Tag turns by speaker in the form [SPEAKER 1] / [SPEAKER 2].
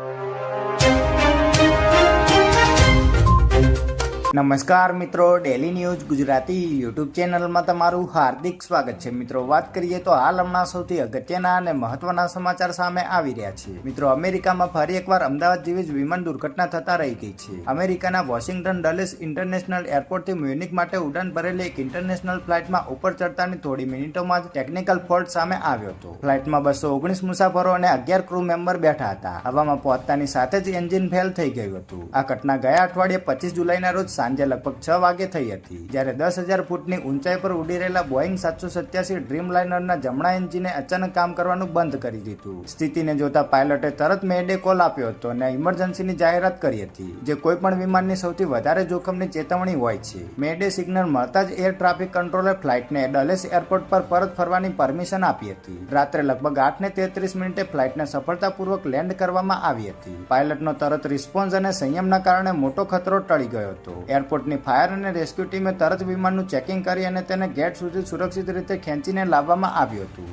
[SPEAKER 1] you. નમસ્કાર મિત્રો daily news Gujarati YouTube ચેનલમાં તમારું હાર્દિક સ્વાગત છે. મિત્રો, વાત કરીએ તો હાલ હમણાં સૌથી અગત્યના અને મહત્વના સમાચાર સામે આવી રહ્યા છે. મિત્રો, અમેરિકામાં ફરી એકવાર અમદાવાદ જેવી જ વિમાન દુર્ઘટના થતા રહી ગઈ છે. અમેરિકાના વોશિંગ્ટન ડલેસ ઇન્ટરનેશનલ એરપોર્ટથી મ્યુનિક માટે ઉડાન ભરેલી એક ઇન્ટરનેશનલ ફ્લાઇટમાં ઉપર ચડતાની થોડી મિનિટોમાં જ ટેકનિકલ ફોલ્ટ સામે આવ્યો હતો. ફ્લાઇટમાં બસો ઓગણીસ મુસાફરો અને અગિયાર ક્રૂ મેમ્બર બેઠા હતા. હવામાં પહોંચતાની સાથે જ એન્જિન ફેલ થઈ ગયું હતું. આ ઘટના ગયા અઠવાડિયે પચીસ જુલાઈના રોજ સાંજે લગભગ છ વાગે થઈ હતી, જ્યારે દસ હજાર ફૂટની ઊંચાઈ પર ઉડી રહેલા બોઈંગ સાતસો સત્યાસી ડ્રીમ લાઇનરના જમણા એન્જિને અચાનક કામ કરવાનું બંધ કરી દીધું. સ્થિતિને જોતા પાયલટે તરત મેડે કોલ આપ્યો હતો અને ઇમરજન્સીની જાહેરાત કરી હતી, જે કોઈ પણ વિમાનની સૌથી વધારે જોખમની ચેતવણી હોય છે. મેડે સિગ્નલ મળતા જ એર ટ્રાફિક કંટ્રોલર ફ્લાઇટને ડલેસ એરપોર્ટ પર પરત ફરવાની પરમિશન આપી હતી. રાત્રે લગભગ આઠ ને તેત્રીસ મિનિટે ફ્લાઇટને સફળતાપૂર્વક લેન્ડ કરવામાં આવી હતી. પાયલટનો તરત રિસ્પોન્સ અને સંયમના કારણે મોટો ખતરો ટળી ગયો હતો. એરપોર્ટની ફાયર અને રેસ્ક્યુ ટીમે તરત વિમાનનું ચેકિંગ કરી અને તેને ગેટ સુધી સુરક્ષિત રીતે ખેંચીને લાવવામાં આવ્યું હતું.